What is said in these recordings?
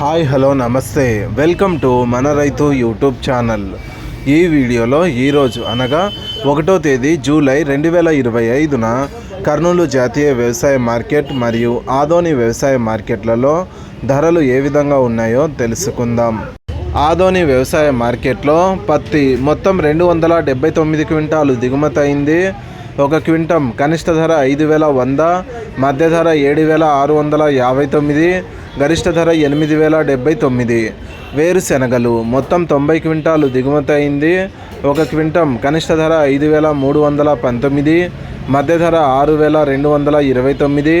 Hi hello నమస్తే. Welcome to మన రైతు యూట్యూబ్ ఛానల్. ఈ వీడియోలో ఈరోజు అనగా ఒకటో తేదీ జూలై రెండు వేల ఇరవై ఐదున కర్నూలు జాతీయ వ్యవసాయ మార్కెట్ మరియు ఆదోని వ్యవసాయ మార్కెట్లలో ధరలు ఏ విధంగా ఉన్నాయో తెలుసుకుందాం. ఆదోని వ్యవసాయ మార్కెట్లో పత్తి మొత్తం రెండు వందల డెబ్బై తొమ్మిది క్వింటాలు దిగుమతి అయింది ఒక క్వింటం కనిష్ట ధర ఐదు వేల వంద మధ్య ధర ఏడు వేల ఆరు వందల యాభై తొమ్మిది గరిష్ట ధర ఎనిమిది వేల డెబ్బై తొమ్మిది. వేరుశెనగలు మొత్తం తొంభై క్వింటాలు దిగుమతి అయింది. ఒక క్వింటం కనిష్ట ధర ఐదు వేల మూడు వందల పంతొమ్మిది మధ్య ధర ఆరు వేల రెండు వందల ఇరవై తొమ్మిది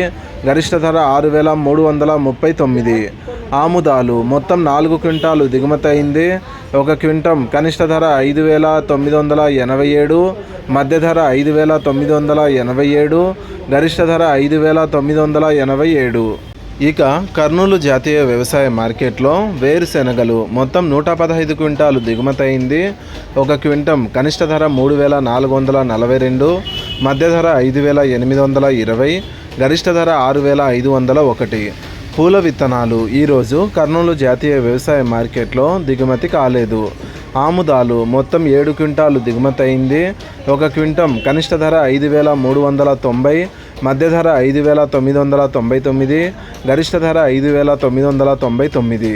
గరిష్ట ధర ఆరు వేల మూడు వందల ముప్పై తొమ్మిది. ఆముదాలు మొత్తం నాలుగు క్వింటాలు దిగుమతి అయింది. ఒక క్వింటం కనిష్ట ధర ఐదు వేల తొమ్మిది వందల ఎనభై ఏడు మధ్య ధర ఐదు వేల తొమ్మిది వందల ఎనభై ఏడు గరిష్ట ధర ఐదు వేల తొమ్మిది వందల ఎనభై ఏడు. ఇక కర్నూలు జాతీయ వ్యవసాయ మార్కెట్లో వేరుశెనగలు మొత్తం నూట పదహైదు క్వింటాలు దిగుమతయింది. ఒక క్వింటం కనిష్ట ధర మూడు వేల నాలుగు వందల నలభై రెండు మధ్య ధర ఐదు వేల ఎనిమిది వందల ఇరవై గరిష్ట ధర ఆరు వేల ఐదు వందల ఒకటి. పూల విత్తనాలు ఈరోజు కర్నూలు జాతీయ వ్యవసాయ మార్కెట్లో దిగుమతి కాలేదు. ఆముదాలు మొత్తం ఏడు క్వింటాలు దిగుమతి అయింది. ఒక క్వింటం కనిష్ట ధర ఐదు వేల మూడు వందల తొంభై మధ్య ధర ఐదు వేల తొమ్మిది వందల తొంభై తొమ్మిది గరిష్ట ధర ఐదు వేల తొమ్మిది వందల తొంభై తొమ్మిది.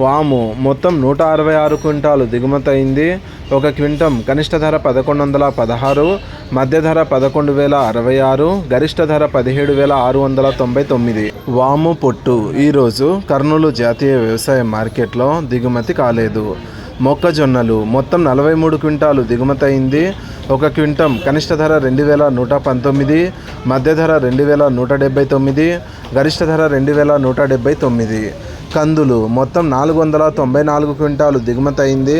వాము మొత్తం నూట అరవై ఆరు క్వింటాలు దిగుమతి అయింది. ఒక క్వింటం కనిష్ట ధర పదకొండు వందల పదహారు మధ్య ధర పదకొండు వేల అరవై ఆరు గరిష్ట ధర పదిహేడు వేల ఆరు వందల తొంభై తొమ్మిది. వాము పొట్టు. ఈరోజు కర్నూలు జాతీయ వ్యవసాయ మార్కెట్లో దిగుమతి కాలేదు. మొక్కజొన్నలు. మొత్తం నలభై మూడు క్వింటాలు దిగుమతి అయింది. ఒక క్వింటం కనిష్ట ధర రెండు వేల నూట పంతొమ్మిది మధ్య ధర రెండు వేల నూట డెబ్బై తొమ్మిది గరిష్ట ధర రెండు వేల నూట డెబ్బై తొమ్మిది. కందులు. మొత్తం నాలుగు వందల తొంభై నాలుగు క్వింటాలు దిగుమతి అయింది.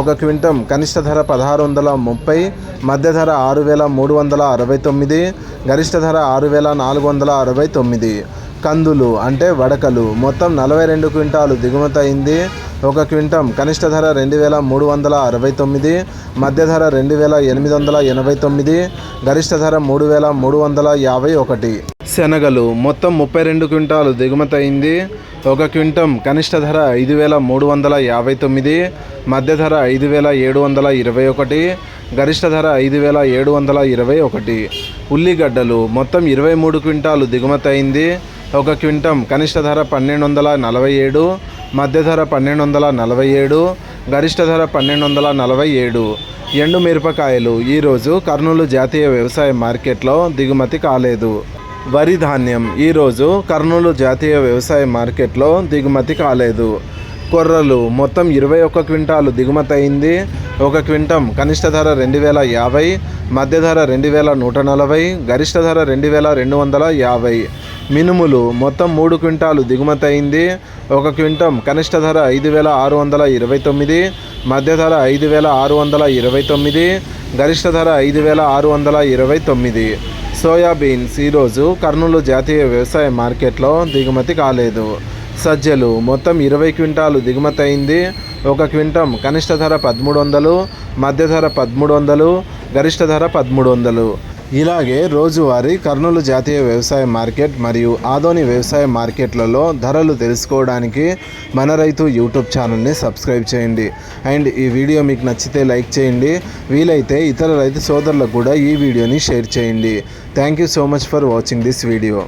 ఒక క్వింటం కనిష్ట ధర పదహారు వందల ముప్పై మధ్య ధర ఆరు వేల మూడు వందల అరవై తొమ్మిది గరిష్ట ధర ఆరు వేల నాలుగు వందల అరవై తొమ్మిది. కందులు అంటే వడకలు. మొత్తం నలభై రెండు క్వింటాలు దిగుమతి అయింది. ఒక క్వింటం కనిష్ట ధర రెండు వేల మూడు వందల అరవై తొమ్మిది మధ్య ధర రెండు వేల ఎనిమిది వందల ఎనభై తొమ్మిది గరిష్ట ధర మూడు వేల మూడు వందల యాభై ఒకటి. శనగలు. మొత్తం ముప్పై రెండు క్వింటాలు దిగుమతి అయింది. ఒక క్వింటం కనిష్ట ధర ఐదు వేల మూడు వందల యాభై తొమ్మిది మధ్య ధర ఐదు వేల ఏడు వందల ఇరవై ఒకటి గరిష్ట ధర ఐదు వేల ఏడు వందల ఇరవై ఒకటి. ఉల్లిగడ్డలు మొత్తం ఇరవై మూడు క్వింటాలు దిగుమతి అయింది. ఒక క్వింటం కనిష్ట ధర పన్నెండు వందల నలభై ఏడు మధ్య ధర పన్నెండు వందల నలభై ఏడు గరిష్ట ధర పన్నెండు వందల నలభై ఏడు. ఎండు మిరపకాయలు. ఈరోజు కర్నూలు జాతీయ వ్యవసాయ మార్కెట్లో దిగుమతి కాలేదు. వరి ధాన్యం. ఈరోజు కర్నూలు జాతీయ వ్యవసాయ మార్కెట్లో దిగుమతి కాలేదు. కొర్రలు మొత్తం ఇరవై ఒక్క క్వింటాలు దిగుమతి అయింది. ఒక క్వింటం కనిష్ట ధర రెండు వేల యాభై మధ్య ధర రెండు వేల నూట నలభై గరిష్ట ధర రెండు వేల రెండు వందల యాభై. మినుములు మొత్తం మూడు క్వింటాలు దిగుమతి అయింది. ఒక క్వింటం కనిష్ట ధర ఐదు వేల ఆరు వందల ఇరవై తొమ్మిది మధ్య ధర ఐదు వేల ఆరు వందల ఇరవై తొమ్మిది గరిష్ట ధర ఐదు వేల ఆరు వందల ఇరవై తొమ్మిది. సోయాబీన్స్ ఈరోజు కర్నూలు జాతీయ వ్యవసాయ మార్కెట్లో దిగుమతి కాలేదు. సజ్జలు మొత్తం ఇరవై క్వింటాలు దిగుమతి అయింది. ఒక క్వింటం కనిష్ట ధర పదమూడు వందలు మధ్య ధర పదమూడు వందలు గరిష్ట ధర పదమూడు వందలు. ఇలాగే రోజువారీ కర్నూలు జాతీయ వ్యవసాయ మార్కెట్ మరియు ఆదోని వ్యవసాయ మార్కెట్లలో ధరలు తెలుసుకోవడానికి మన రైతు యూట్యూబ్ ఛానల్ని సబ్స్క్రైబ్ చేయండి. అండ్ ఈ వీడియో మీకు నచ్చితే లైక్ చేయండి. వీలైతే ఇతర రైతు సోదరులకు కూడా ఈ వీడియోని షేర్ చేయండి. Thank you so much for watching this video.